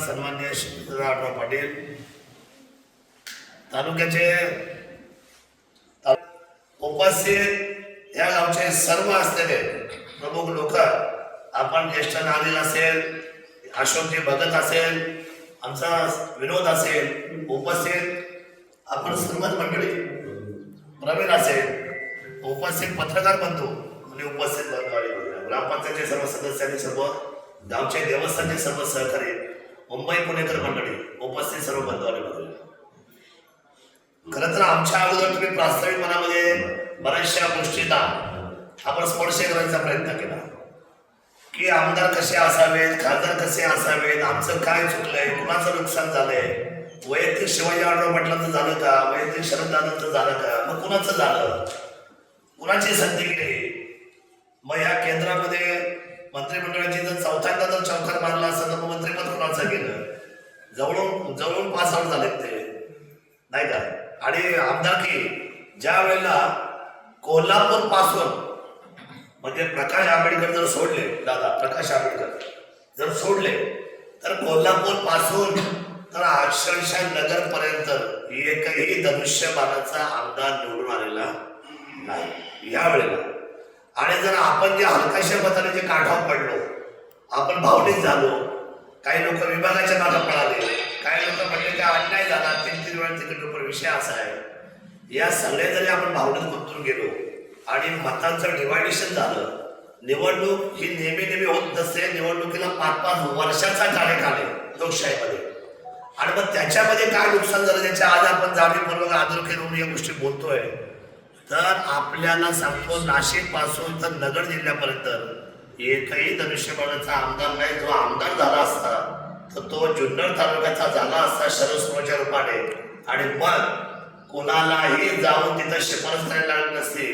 सन्मान्य श्री पाटील. तालुक्याचे उपस्थित या गावचे सर्व असलेले प्रमुख लोक आपण ज्येष्ठ नागरिक असेल अशोकजी भगत असेल आमचा विनोद असेल उपस्थित आपण सर्वच मंडळी प्रवीण असेल उपस्थित पत्रकार बनतो आणि उपस्थित ग्रामपंचायतचे सर्व सदस्यांनी सर्व गावचे देवस्थानचे सर्व सहकारी मुंबई पुणेकर मंडळी. उपस्थित सर्व बंधवांनी बघूया. खरं तर आमच्या अगोदर तुम्ही प्रास्ताविक मनामध्ये बऱ्याचशा गोष्टींना आपण स्पर्श करायचा प्रयत्न केला. की आमदार कसे असावेत खासदार कसे असावेत आमचं काय चुकलंय कुणाचं नुकसान झालंय वैयक्तिक शिवाजी आढळराव पाटलांचं झालं का? वैयक्तिक शरददादांचं झालं का? मग कुणाचं झालं? कुणाची संधी गेली? मग या केंद्रामध्ये मंत्रिमंडळाची जर चौथ्यांदा जर चौकार मारला असेल तर मग मंत्रिपद असं केलं. जवळून जवळून पास आउट झालेत ते. नाही का? आणि आमदारकी ज्या वेळेला कोल्हापूरपासून म्हणजे प्रकाश आंबेडकर जर सोडले दादा प्रकाश आंबेडकर जर सोडले तर कोल्हापूरपासून तर अक्षरशः नगर पर्यंत एकही धनुष्यबाणाचा आमदार निवडून आलेला नाही. या वेळेला. आणि जर आपण जे हलकाशा मताने जे काठावर पडलो आपण भावनिक झालो काही लोक विभागाच्या मागे पळाले. काही लोक म्हणले काय अन्याय झाला तीन तीन वेळा तिकीट रुपये विषय असा आहे. या सगळे जरी आपण भावनेत गुंतून गेलो आणि मतांचं डिवायडेशन झालं निवडणूक ही नेहमी नेहमी होत नसते. निवडणुकीला पाच पाच वर्षाचा कार्यकाल आहे लोकशाहीमध्ये. आणि मग त्याच्यामध्ये काय नुकसान झालं त्याच्या आज आपण जाणीवपूर्वक आदर करून या गोष्टी बोलतोय. तर आपल्याला सांगतो नाशिकपासून तर नगर जिल्ह्यापर्यंत एकही धनुष्यबाणाचा आमदार नाही जो आमदार झाला असता तर तो जुन्नर तालुक्याचा झाला असता शरद रूपाने. आणि मग कोणालाही जाऊन तिथं शिफारस करायला लागत नसते.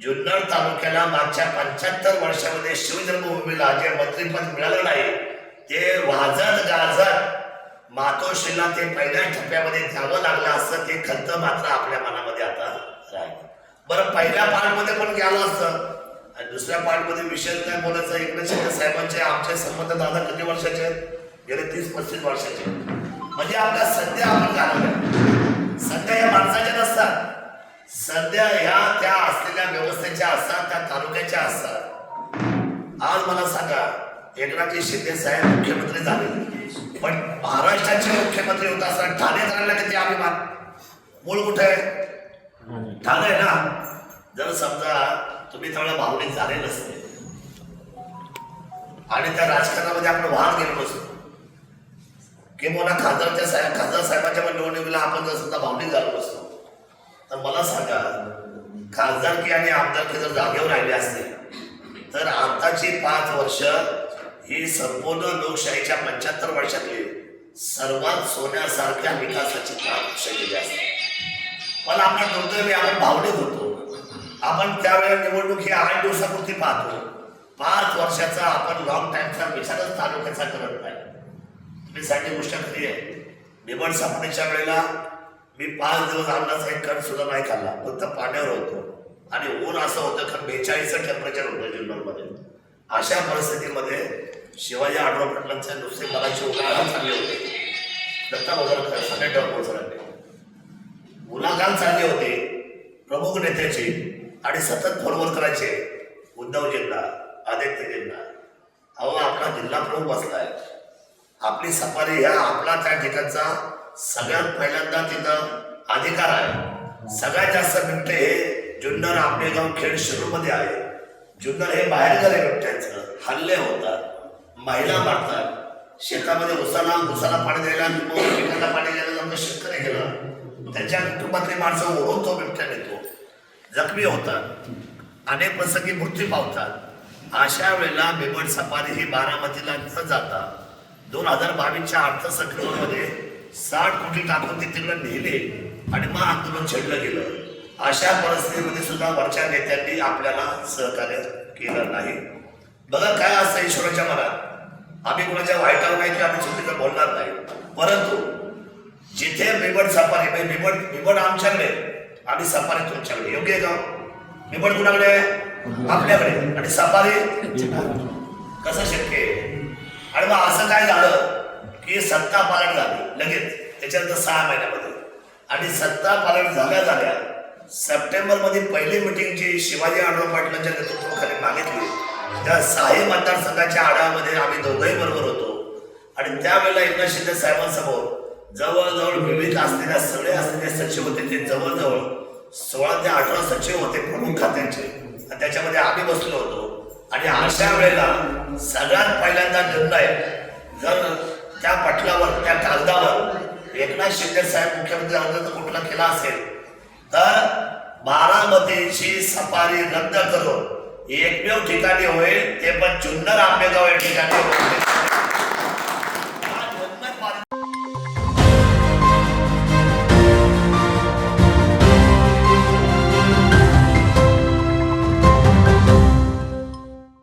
जुन्नर तालुक्याला मागच्या पंच्याहत्तर वर्षामध्ये शिवजन्मभूमीला जे मंत्रीपद मिळालं नाही ते वाजत गाजत मातोश्रीला ते पहिल्या टप्प्यामध्ये द्यावं लागलं असतं ते खंत मात्र आपल्या मनामध्ये आता राहील. बरं पहिल्या पार्टमध्ये पण गेलं असतं? आणि दुसऱ्या पार्टमध्ये विषय काय बोलायचं इकडे शिंदे साहेबांचे आमचे संबंध दादा किती वर्षाचे आहेत? गेले तीस पस्तीस वर्षाचे म्हणजे आपल्या सध्या आपण घालवल्या सध्या या माणसाच्या नसतात. सध्या ह्या त्या असलेल्या व्यवस्थेच्या असतात त्या तालुक्याच्या असतात. आज मला सांगा एकनाथजी शिंदे साहेब मुख्यमंत्री झाले. पण महाराष्ट्राचे मुख्यमंत्री होता असताना ठाणे झालेला किती अभिमान? मूळ कुठे? आहे ठाणे ना? जर समजा तुम्ही त्यावेळेला भावनिक झाले नसते. आणि त्या राजकारणामध्ये आपण वाहन गेलो नसतो. किंवा खासदारच्या साहेब खासदार साहेबांच्या पण निवडणुकीला आपण जर समजा भावनिक झालो नसतो तर मला सांगा खासदारकी आणि आमदारकी जर जागेवर राहिले असते तर आताची पाच वर्ष ही संपूर्ण लोकशाहीच्या पंच्याहत्तर वर्षातली सर्वात सोन्यासारख्या विकासाची पाच वर्ष गेली असते. पण आपण दुर्दैवी आपण भावनिक होतो. आपण त्यावेळेला निवडणूक ही आठ दिवसापुरती पाहतो. पाच वर्षाचा आपण लॉंग टाइमचा विचारच तालुक्याचा करत नाही. तुम्ही साठी गोष्ट खरी आहे. निवड संपण्याच्या वेळेला मी पाच दिवस अन्नाचा एक कण सुद्धा नाही खाल्ला. फक्त पाण्यावर होतो. आणि ऊन असं होतं कारण बेचाळीसचं टेम्परेचर होतं जुन्नरमध्ये अशा परिस्थितीमध्ये शिवाजी आढळराव पाटलांचे नुसते मनाची उलाढाल चालले होते. दत्ता वगैरे सगळे डॉक्टर सरांनी गुन्हागार होती होते. प्रमुख नेत्याचे. आणि सतत फोनवर करायचे. उद्धवजींना आदित्यजींना. अहो आपला जिल्हा प्रमुख बसलाय. आपली सफारी ह्या आपला त्या ठिकाणचा सगळ्यात पहिल्यांदा तिथं अधिकार आहे. सगळ्यात जास्त बिबटे हे जुन्नर आपले गाव खेड शिरूरमध्ये आहे. जुन्नर हे बाहेर गेले बिबट्यांचं. हल्ले होतात. महिला मारतात. शेतामध्ये उसाला उसाला पाणी द्यायला पिकाला पाणी द्यायला शेतकरी गेला. त्यांच्या कुटुंबातली माणसं ओढून तो बिबट्या नेतो. जखमी होतात. अनेक प्रसंगी मृत्यू पावतात. अशा वेळेला बिबट सफारी ही बारामतीला न जाता दोन हजार बावीसच्या अर्थसंकल्पामध्ये साठ कोटी टाकून ते तिकडे नेले आणि मग आंदोलन छेडलं गेलं. अशा परिस्थितीमध्ये सुद्धा वरच्या नेत्यांनी आपल्याला सहकार्य केलं नाही. बघा काय असतं ईश्वराच्या मनात. आम्ही कोणाच्या वाईटावर नाही की आम्ही चुकीचं बोलणार नाही. परंतु जिथे बिबट सफारी म्हणजे बिबट बिबट आमच्याकडे आणि सफारी तुमच्याकडे. योग्य आहे का? बिबट कुणाकडे? आपल्याकडे. आणि सफारी? कसं शक्य आहे? आणि मग असं काय झालं की सत्ता पालन झाली. लगेच. त्याच्यानंतर सहा महिन्यामध्ये. आणि सत्ता पालन झाल्या झाल्या सप्टेंबरमध्ये पहिली मिटिंग जी शिवाजी आढळराव पाटलांच्या नेतृत्वाखाली मागितली. त्या सहाही मतदारसंघाच्या आढाव्यामध्ये आम्ही दोघंही बरोबर होतो. आणि त्यावेळेला एकनाथ शिंदे साहेबांसमोर जवळजवळ विविध असलेल्या सगळे असलेले सचिव होते ते जवळजवळ सोळा ते अठरा सचिव होते प्रमुख खात्यांचे. आणि त्याच्यामध्ये आम्ही बसलो होतो. आणि अशा वेळेला सगळ्यात पहिल्यांदा निर्णय जर त्या पटलावर त्या कागदावर एकनाथ शिंदे साहेब मुख्यमंत्री अर्ज तर कुठला केला असेल? तर बारामतीची सफारी रद्द करून एकमेव ठिकाणी होईल ते पण चुन्नर आंबेगाव या ठिकाणी होईल.